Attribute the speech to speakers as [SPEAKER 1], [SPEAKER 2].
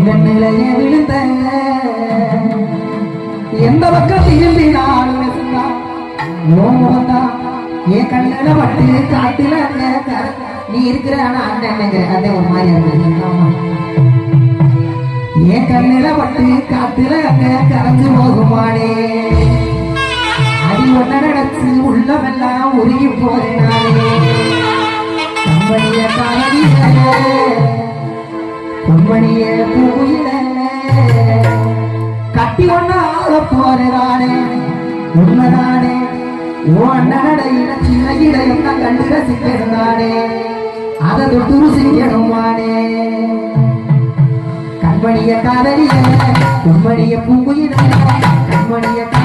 [SPEAKER 1] இந்த விழுந்த எந்த பக்கம் திரும்பினாலும் நெசுந்தா, என் கண்ணில பட்டு காட்டில நீ இருக்கிற ஆனா அந்த அண்ணங்கிற அதே ஒரு மாதிரி இருக்கு என் கண்ணில பட்டு காத்துல அங்க கரைஞ்சு போகுமானே அடி ஒன்ன நினைச்சு உள்ளவெல்லாம் உருகி போறேனா? பொன்மணிய பூயில கட்டி ஒண்ண ஆள போறதானே உண்மைதானே? ஓ அண்ணனடையில சின்ன இடையம் தான் கண்டு ரசிக்கிறதானே அதை தொட்டு ருசிக்கணுமானே? கண்மணிய காதலிய கண்மணிய பூங்குயில கண்மணிய காதலிய